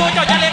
ตัวเจ้าจะเล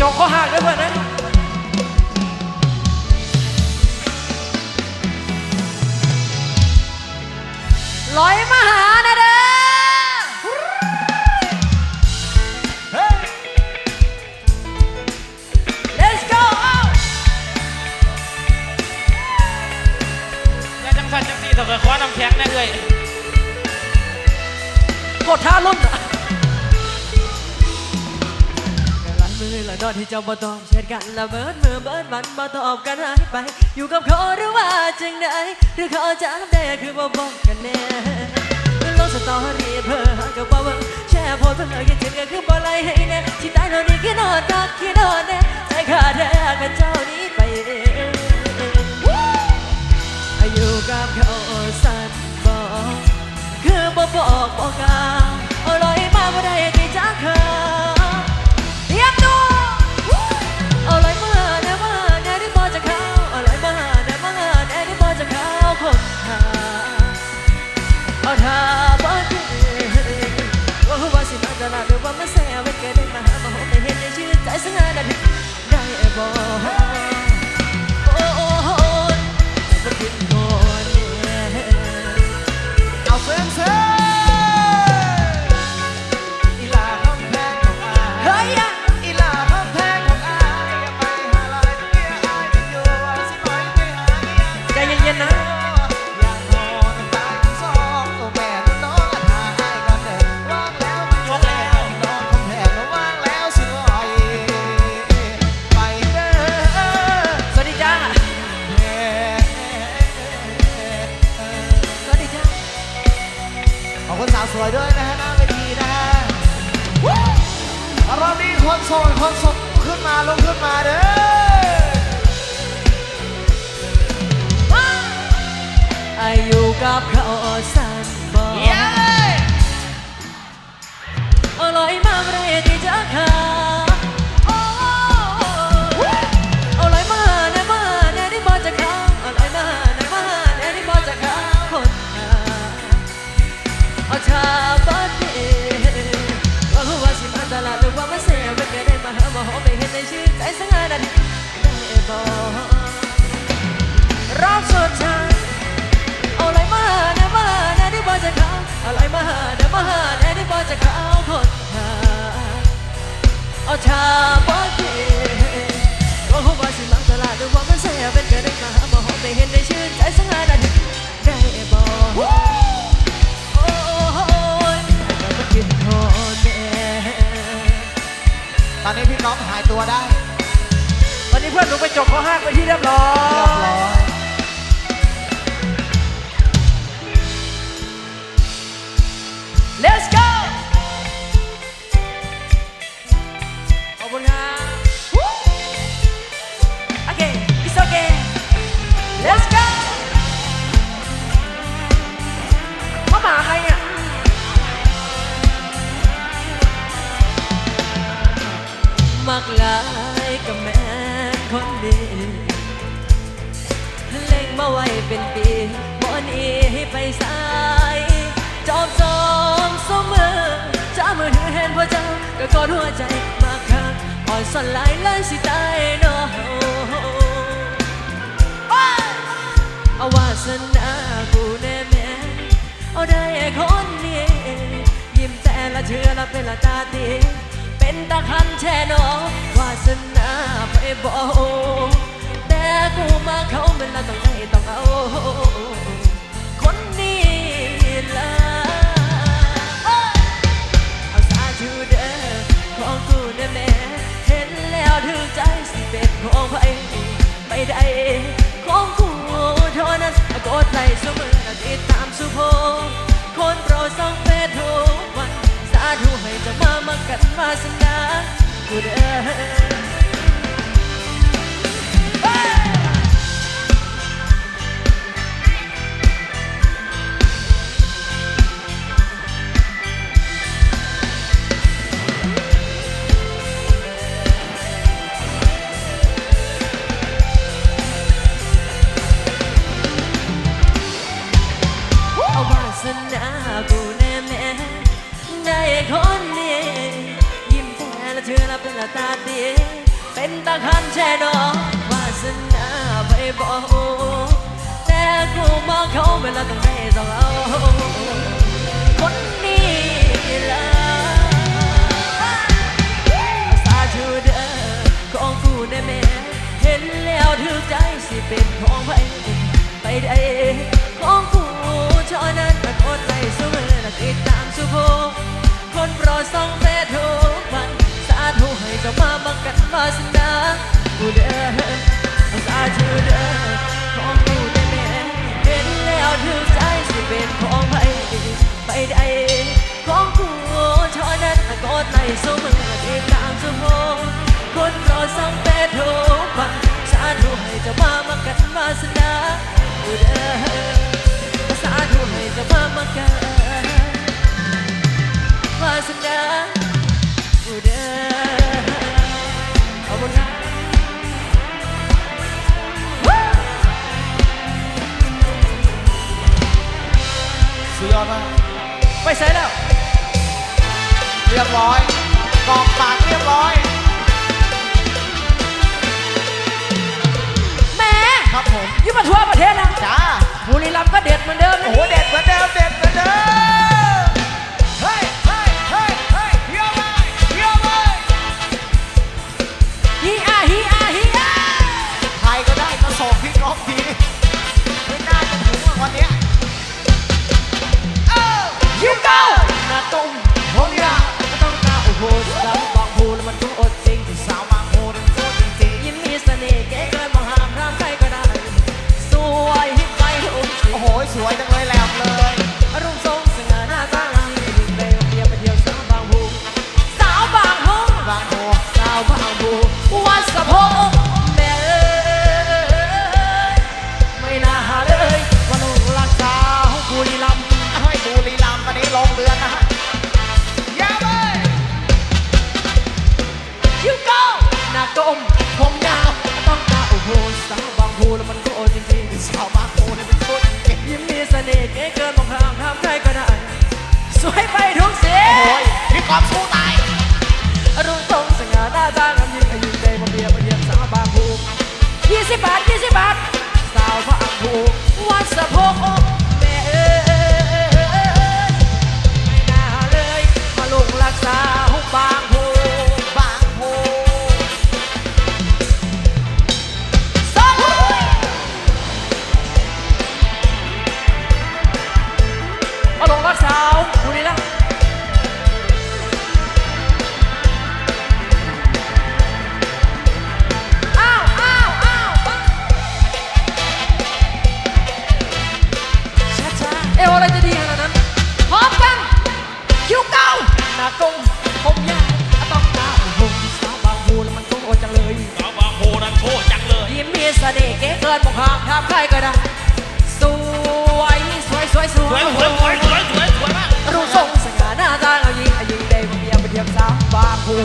จองข้อห่างด้วยเพื่อนนะร้อยมา อนอนที่เจ้าบ่ตอบเช่นกันละเบิดมือเบิดวันบ่ตอบกันหายไป อยู่กับเขาหรือว่าจังใดหรือเขาจะได้คือบ่บอกกันแน่ลงสตอรี่เพื่อหากับบ่เบิ่งแชร์โพสต์เพื่อคิดถึงก็คือบ่ไลให้แน่ที่ตายนอนนี่คิดนอนกักคิดนอนแน่ใจขาดแท้กับเจ้านี้ไปเองอายุกับเขาสั่นบอกคือบ่บอกบอกกล่าวอาลอยมากบ่ได้ที่จะเขา หัวสิมาจะลาหรือว่ามาแซวเป็นแค่ได้มาหามาหอได้เห็นในชื่อใจสังหารได้ได้บอก วสวยด้วยนะฮะหน้าเวทีนะฮะรอบนี้คนโสดคนโสดขึ้นมาลงขึ้นมาเด้ออายุกับเขาสั้นบอกเย้เอาลอยมาไม่ได้ที่จะขา จะเข้าเอะไรมาแน่มาแน่ที่บอจะเข้าคนหาเอาชาบอดีก็หัวสิมังตลาดดูว่ามันเสียเป็นกระดิ่งมาหาบ่หอมไม่เห็นได้ชื่นใจสังหารได้ได้บอกโอ้ยแต่ก็คิดโทษแน่ตอนนี้พี่น้องหายตัวได้ตอนนี้เพื่อนหนูไปจบข้อห้าไปที่เรียบร้อย ก็กอดหัวใจมากค่ะอ่อนสลายเลยสิตายเนาะโอ้ยเอาวาสนากูแน่แม่เอาได้คนนี้ยิ้มแต่ละเชื่อละเป็นละตาตีเป็นตะคันแช่หนอวาสนาไปบอกแต่กูมาเขาเป็นละต้องได้ต้องเอาคนนี้ละเอาสาธุเด ได้แม่เห็นแล้วถึงใจสิเป็นของไผไม่ได้ของกูเท่านั้นกดไลค์เสมอติดตามสุโพคนโปรดส่องเฟซทุกวันสาธุให้จะมามากันมาสนากูเด้อ เธอละเป็นละตาดี เป็นตาคันแช่ดอกวาสนาไปบอกแต่กูมองเขาเวลาต้องได้ต้องเอาคนนี้ละสาธุเด้อของกูแน่แม่เห็นแล้วถือใจสิเป็นของไปไปได้ของกูเท่านั้นมันอดไหลเสมอและติดตามสุโภคนโปรดส่องเฟซทุกวัน สาธุให้เจ้ามาบังกันวาสนากูเด้อสาธุเด้อของกูได้แม่เห็นแล้วถือใจสิเป็นของไปไปได้ของกูเท่านั้นมันอดไหลเสม ไปใส่แล้ว เรียบร้อยกองปากเรียบร้อย แหม่ครับผมอยิ่มาทั่วประเทศแล้วจ้าบุรีรัมย์ก็เด็ดเหมือนเดิมนะโอ้โหเด็ดเหมือนเดิมเด็ดเหมือนเดิม อยูเก้าหน้าตุ้มหงอยาไม่ต้องตาโอ้โหสาวบางพูแล้วมันก็อดจริงสาวบางโพนึงพูดจริงยิ้มมีเสน่ห์เก๋เกินมองหามรามใครก็ได้สวยให้ไปทุกๆสิ่งโอ้โหสวยจังเลย สิบบาทยี่สิบบาทสาวบางพูวัดสะโพก กงผมยาวต้องตาโอ้โหสาวบางพูแล้วมันต้องโอจังเลยสาวบางโพนั้นโคจังเลยยิ้มมีเสน่ห์เก๋เกินมองข้ามทำใครก็ได้สวยสวยสวยสสววยยสวยสวยสวยสวยสวยมากรูปทรงสง่าหน้าตาเอายิงเอายิงได้มาเบียบมาเทียมสาวบางพู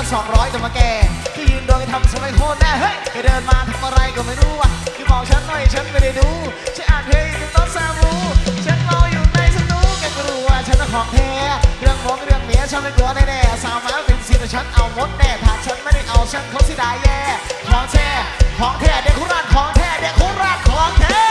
ันสองร้อยจะมาแก่คือยืนโดยทำสมัยโคตรแน่เฮ้ยก็เดินมาทำอะไรก็ไม่รู้อะคือบอกฉันหน่อยฉันไม่ได้ดูฉันอ่านเพลงต้นซามูฉันเมาอยู่ในสนุกแกก็รู้ว่าฉันของแท้เรื่องของเรื่องเมียฉันไม่กลัวแน่แน่สาวมาเป็นสีแต่ฉันเอามดแน่ถ้าฉันไม่ได้เอาฉันเขาสิได้แย่ของแท้ของแท้เด็กโคราชของแท้เด็กโคราชของแท้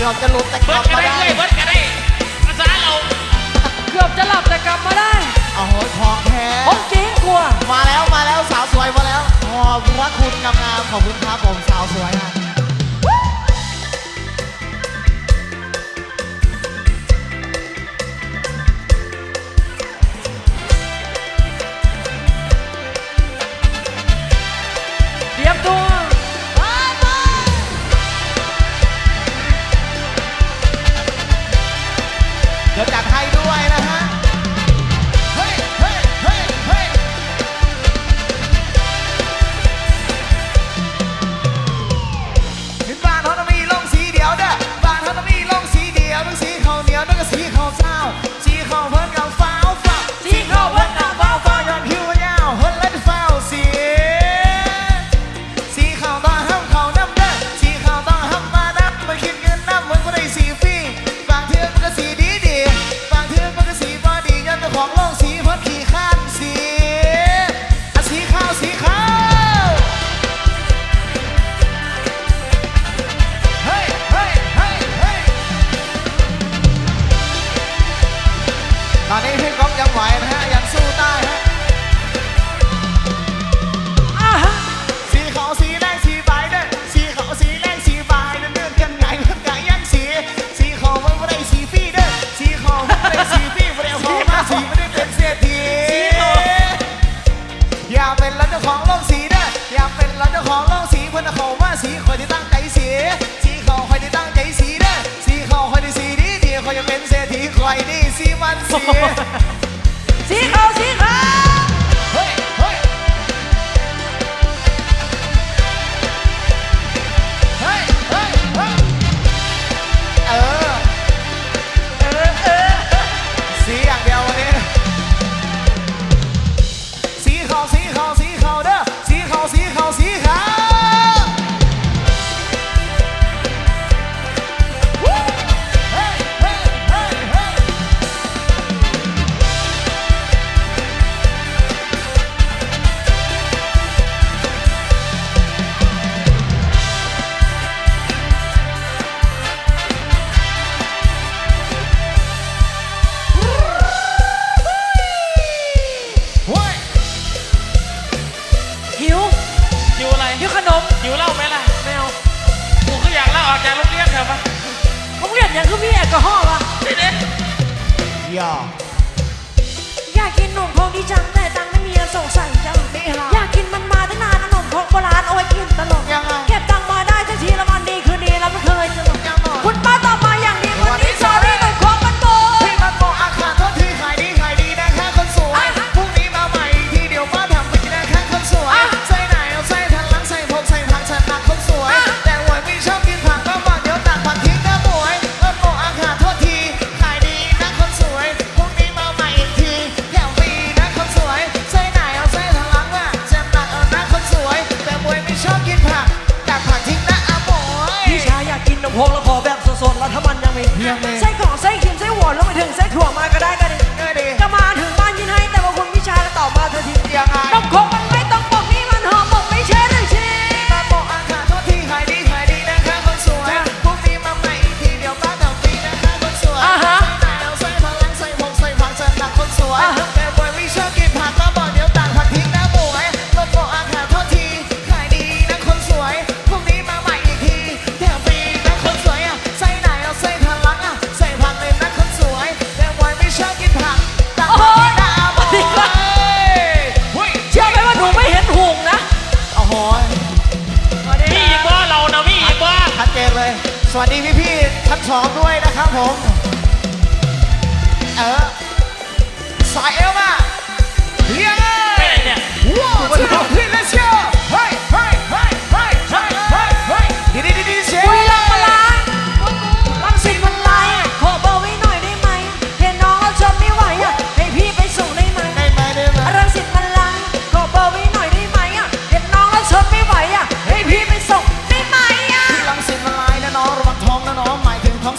กือบจะหลุดแต่กลับมาได้ได้ เรื่อยเบิร์ดก็ได้ภาษาเราเกือบจะหลับแต่กลับมาได้เอาโหทองแท้ ผมจริงกลัว มาแล้วมาแล้วสาวสวยมาแล้วขอบคุณพระคุณงามๆขอบคุณครับผมสาวสวยฮะ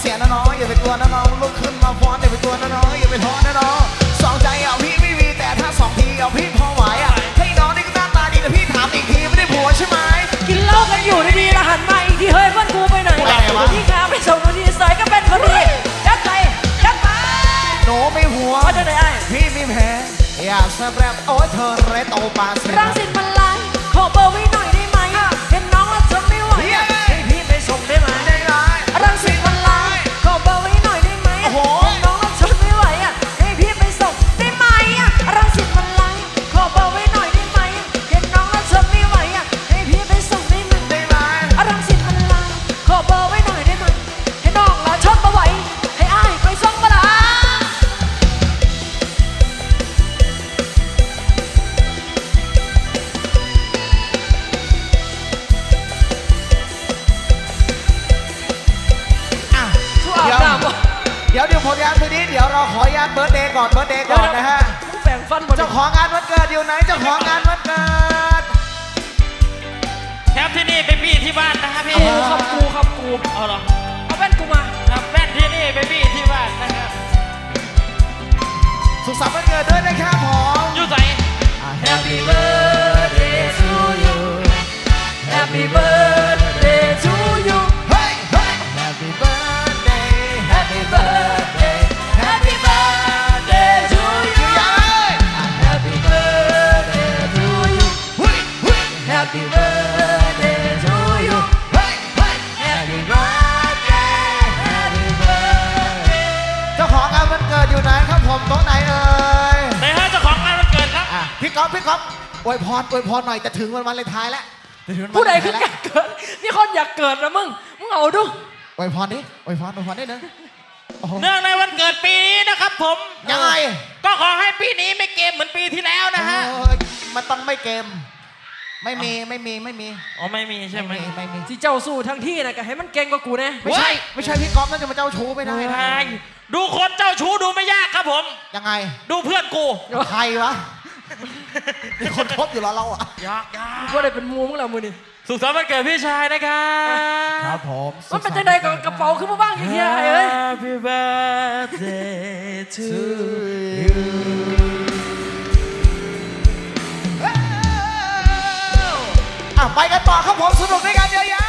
เสียนะน้องอย่าไปกลัวนะน้องลุกขึ้นมาฟ้อนอย่าไปกลัวนะน้องอย่าไปท้อนะน้องสองใจเอาพี่ไม่มีแต่ถ้าสองทีเอาพี่พอไหวอะให้น้องนี่ก็หน้าตาดีแต่พี่ถามอีกทีไม่ได้ผัวใช่ไหมกินเหล้ากันอยู่ดีๆแล้วหันมาอีกทีเฮ้ยเพื่อนกูไปไหนไปไหนวะที่งานไปส่งทีสายก็เป็นคนดียัดไปยัดไปหนูไม่หัวว่าจะได้ไอ้พี่มีแผลอยากแซบแรบโอ้ยเธอเรตโตปาเซรังสิตมันไหลขอเบอร์ไว้ห เดี๋ยวเราขออนุญาตเบิร์ดเดย์ก่อนเบิร์ดเดย์ก่อนนะฮะมึงแบ่งฟันหมดเจ้าของงานวันเกิดอยู่ไหนเจ้าของงานวันเกิดแถวที่นี่เป็นพี่ที่บ้านนะฮะพี่กูครับกูครับกูเอาเหรอเอาแว่นกูมาครับแม่นที่นี่เป็นพี่ที่บ้านนะครับสุขสันต์วันเกิดด้วยนะครับผมอยู่ไหน Happy birthday to you Happy birthday รอวยพรหน่อยจะถึงวันวันเลยท้ายแล้วจะถึงวันผู้ใดวาคืเลอนไทอยากเกิดนี่คนอยากเกิดนะมึง มึงเอาดูอวยพรดิอวยพรอวยพรได้เนอะโอ้โห เนื่องในวันเกิดปีนี้นะครับผมยังไง ก็ขอให้ปีนี้ไม่เกมเหมือนปีที่แล้วนะฮะ โอ้ยมันต้องไม่เกม ไม่มีไม่มีไม่มีอ๋อไม่มีใช่ไหม ไม่มีที่เจ้าสู้ทั้งที่นะก็ให้มันเก่งกว่ากูแน่ไม่ใช่ ไม่ใช่พี่ก๊อฟน่าจะมาเจ้าชู้ไม่ได้นะใช่ดูคนเจ้าชู้ดูไม่ยากครับผม ยังไง ดูเพื่อนกู ใครวะ มีคนคบอยู่แล้วเราอะยากยากกูได้เป็นมูมึงแล้วมือนี่สุขสันต์วันเกิดพี่ชายนะครับครับผมมันเป็นจังใดกับกระเป๋าขึ้นมาบ้างอย่างเงี้ยไอ้เอ้ย Happy birthday to อะไปกันต่อครับผมสนุกด้วยกันเยอะแยะ